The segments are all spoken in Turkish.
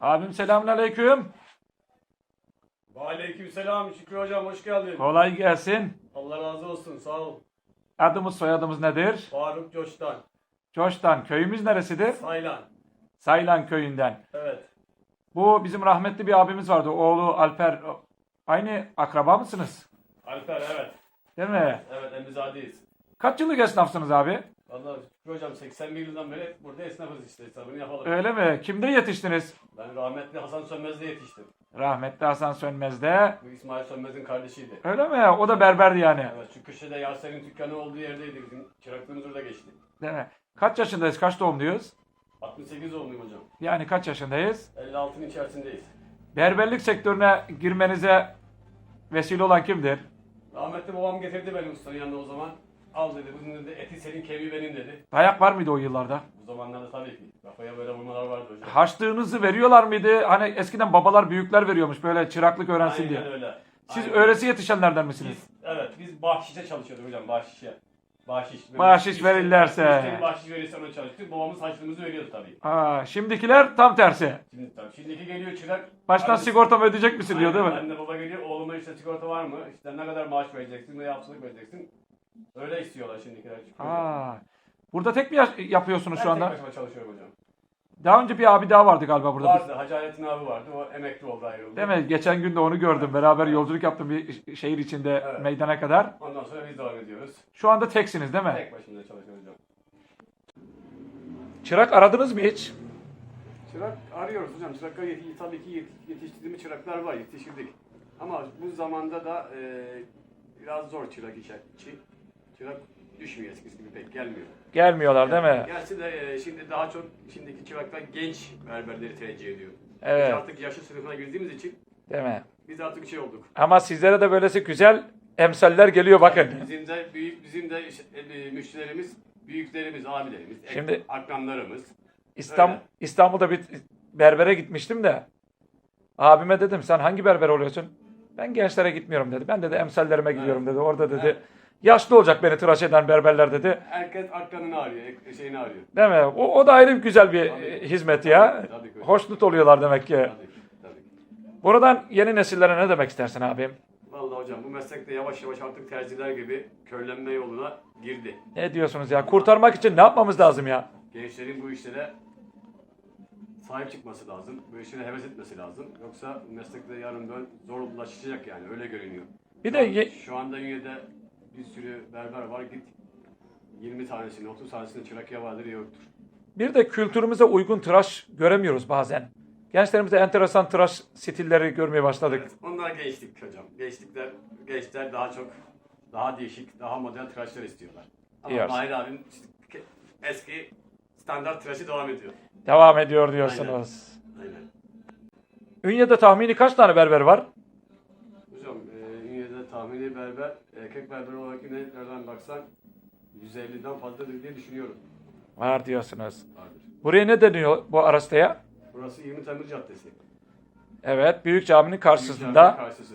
Abim selamünaleyküm. Aleykümselam Şükrü hocam hoş geldin. Kolay gelsin. Allah razı olsun sağ ol. Adımız soyadımız nedir? Faruk Coş'tan. Coş'tan. Köyümüz neresidir? Saylan. Saylan köyünden. Evet. Bu bizim rahmetli bir abimiz vardı. Oğlu Alper. Aynı akraba mısınız? Alper evet. Değil mi? Evet Emizadeyiz. Kaç yıllık esnafsınız abi? Vallahi Şükrü hocam 81 yıldan beri burada esnafız işte hesabını yapalım. Öyle mi? Kimde yetiştiniz? Ben rahmetli Hasan Sönmez'de yetiştim. Rahmetli Hasan Sönmez'de. Bu İsmail Sönmez'in kardeşiydi. Öyle mi? O da berberdi yani. Evet şu köşede Yaser'in dükkanı olduğu yerdeydi bizim çıraklığımız orada geçti. Değil mi? Kaç yaşındayız? Kaç doğumluyuz? 68 doğumluyum hocam. Yani kaç yaşındayız? 56'ın içerisindeyiz. Berberlik sektörüne girmenize vesile olan kimdir? Rahmetli babam getirdi beni ustanın yanına o zaman. Al dedi bunun dedi eti senin kemiği benim dedi. Dayak var mıydı o yıllarda? Bu zamanlarda tabii ki kafaya böyle vurmalar vardı hocam. Harçlığınızı veriyorlar mıydı? Hani eskiden babalar büyükler veriyormuş böyle çıraklık öğrensin diye. Aynen öyle. Siz Aynen. öğresi yetişenlerden misiniz? Biz, evet biz bahşişe çalışıyorduk hocam bahşişe. Bahşiş. Bahşiş verirlerse. Müşteri bahşiş verirse ona çalıştık. Babamız harçlığımızı veriyordu tabii. Aa, şimdikiler tam tersi. Şimdi tabii. Şimdiki geliyor çırak. Baştan Annesi- sigortamı ödeyecek misin diyor değil mi? Aynen, Anne baba geliyor oğluma işte sigorta var mı? İşte ne kadar maaş vereceksin, ne yapsılık vereceksin. Öyle istiyorlar şimdikiler. Aa, burada tek mi ya- yapıyorsunuz ben şu anda? tek başıma çalışıyorum hocam. Daha önce bir abi daha vardı galiba burada. Vardı Hacı abi vardı. O emekli oldu ayrıldı. Değil mi? Geçen gün de onu gördüm. Beraber yolculuk yaptım bir şehir içinde Evet. meydana kadar. Ondan sonra biz devam ediyoruz. Şu anda teksiniz değil mi? Tek başımıza çalışıyoruz hocam. Çırak aradınız mı hiç? Çırak arıyoruz hocam. Çıraklar tabii ki yet- yetiştirdiğimiz çıraklar var, yetiştirdik. Ama bu zamanda da e, biraz zor çırak işi. Çırak düşmüyor eskisi gibi pek gelmiyor. Gelmiyorlar değil mi? Gerçi de e, şimdi daha çok şimdiki çıraklar genç berberleri tercih ediyor. Biz Evet. artık yaşlı sınıfına girdiğimiz için Değil mi? biz artık şey olduk. Ama sizlere de böylesi güzel emsaller geliyor bakın. Bizim de büyük bizim de işte, e, müşterilerimiz, büyüklerimiz, abilerimiz, ek- Şimdi- akranlarımız. İstanbul, Öyle. İstanbul'da bir berbere gitmiştim de abime dedim sen hangi berber oluyorsun? Ben gençlere gitmiyorum dedi. Ben dedi emsallerime gidiyorum dedi. Orada dedi. Yaşlı olacak beni tıraş eden berberler dedi. Herkes akranını arıyor, şeyini arıyor. Değil mi? O, o da ayrı bir güzel bir Tabii. hizmet ya. Tabii, tabii. Hoşnut oluyorlar demek ki. Tabii, tabii. Buradan yeni nesillere ne demek istersin abim? Vallahi hocam bu meslekte yavaş yavaş artık tercihler gibi körlenme yoluna girdi. Ne diyorsunuz ya? Kurtarmak için ne yapmamız lazım ya? Gençlerin bu işlere sahip çıkması lazım. Bu işlere heves etmesi lazım. Yoksa meslekte yarın böyle zorlaşacak yani öyle görünüyor. Bir Şu de an- ye- şu anda Ünye'de bir sürü berber var. Git 20 tanesini, 30 tanesini çırak ya vardır ya yoktur. bir de kültürümüze uygun tıraş göremiyoruz bazen. Gençlerimizde enteresan tıraş stilleri görmeye başladık. Evet, onlar gençlik hocam. Gençlikler, gençler daha çok daha değişik, daha modern tıraşlar istiyorlar. Ama Diyorsun. Mahir abim eski standart tıraşı devam ediyor. Devam ediyor diyorsunuz. Aynen. Ünye'de tahmini kaç tane berber var? Hocam e, Ünye'de tahmini berber, erkek berber olarak yine nereden baksan 150'den fazladır diye düşünüyorum. Var diyorsunuz. Vardır. Buraya ne deniyor bu arastaya? Burası 20 Temmuz Caddesi. Evet, Büyük Cami'nin Büyük karşısında Cami'nin karşısı.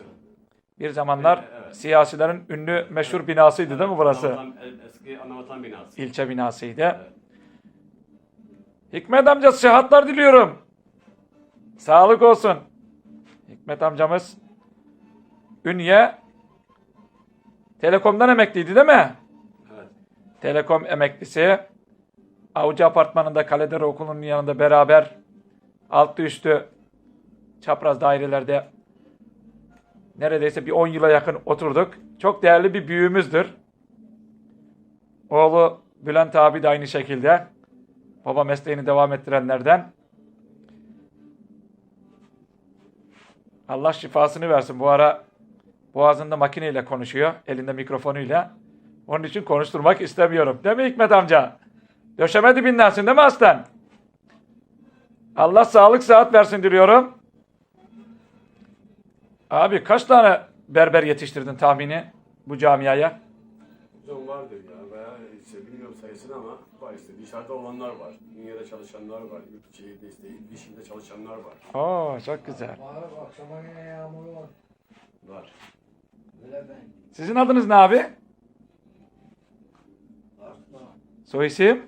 bir zamanlar Evet. siyasilerin ünlü meşhur binasıydı değil mi burası? Anavatan- eski Anavatan binası. İlçe binasıydı. Evet. Hikmet amca sıhhatler diliyorum. Sağlık olsun. Hikmet amcamız Ünye Telekom'dan emekliydi değil mi? Evet. Telekom emeklisi. Avcı Apartmanı'nda Kaledere Okulu'nun yanında beraber altı üstü çapraz dairelerde neredeyse bir 10 yıla yakın oturduk. Çok değerli bir büyüğümüzdür. Oğlu Bülent abi de aynı şekilde. Baba mesleğini devam ettirenlerden. Allah şifasını versin. Bu ara boğazında makineyle konuşuyor. Elinde mikrofonuyla. Onun için konuşturmak istemiyorum. Değil mi Hikmet amca? Döşeme dibindensin değil mi aslan? Allah sağlık sıhhat versin diliyorum. Abi kaç tane berber yetiştirdin tahmini bu camiaya? Hocam vardır ya. Bayağı işte bilmiyorum sayısını ama var işte. Dışarıda olanlar var. Dünyada çalışanlar var. Yurt içinde işte il dışında çalışanlar var. Oo çok güzel. Var akşama yine yağmur var. Var. Sizin adınız ne abi? Soy isim?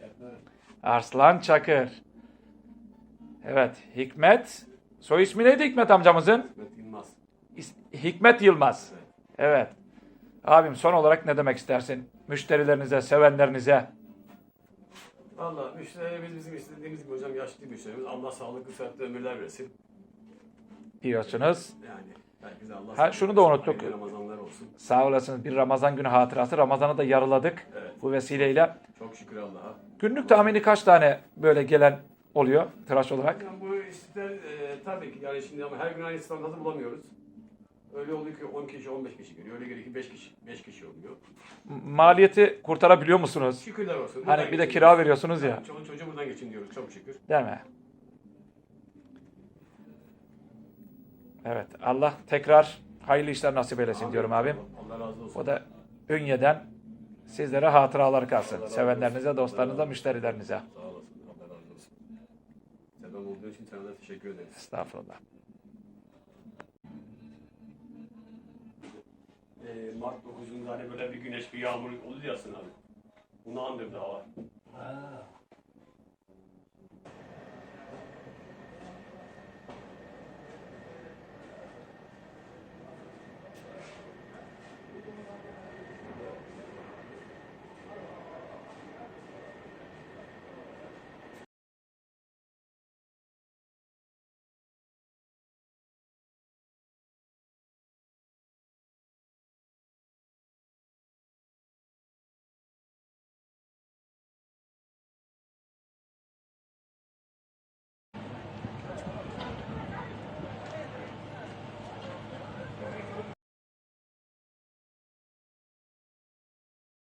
Çakır. Arslan Çakır. Evet. Hikmet. Soy ismi neydi Hikmet amcamızın? Hikmet Yılmaz. Hikmet Yılmaz. Evet. Evet. Abim son olarak ne demek istersin? Müşterilerinize, sevenlerinize. Valla müşterilerimiz bizim istediğimiz gibi hocam yaşlı müşterimiz. Allah sağlıklı sıhhatli ömürler versin. diyorsunuz. Yani herkese Allah Ha, şunu da unuttuk. Ramazanlar olsun. Sağ olasınız. Bir Ramazan günü hatırası. Ramazan'ı da yarıladık Evet. bu vesileyle. Çok şükür Allah'a. Günlük tahmini kaç tane böyle gelen oluyor tıraş olarak? Yani bu ister e, tabii ki yani şimdi ama her gün aynı standartı bulamıyoruz. Öyle oluyor ki 10 kişi 15 kişi geliyor. Öyle geliyor ki 5 kişi 5 kişi oluyor. Maliyeti kurtarabiliyor musunuz? Şükürler olsun. Hani Buradan bir de kira veriyorsunuz ya. Yani Çoluk çocuğu buradan geçin diyoruz çok şükür. Değil mi? Evet. Allah tekrar hayırlı işler nasip eylesin diyorum abim. Allah razı olsun. O da Ünye'den sizlere hatıralar kalsın. Sevenlerinize, olsun. dostlarınıza, Allah- müşterilerinize. Sağ olasın. Allah razı olsun. Sebep olduğu için sana da teşekkür ederiz. Estağfurullah. Ee, Mart 9'unda hani böyle bir güneş bir yağmur oldu ya abi. Bunu andırdı hava. Ha.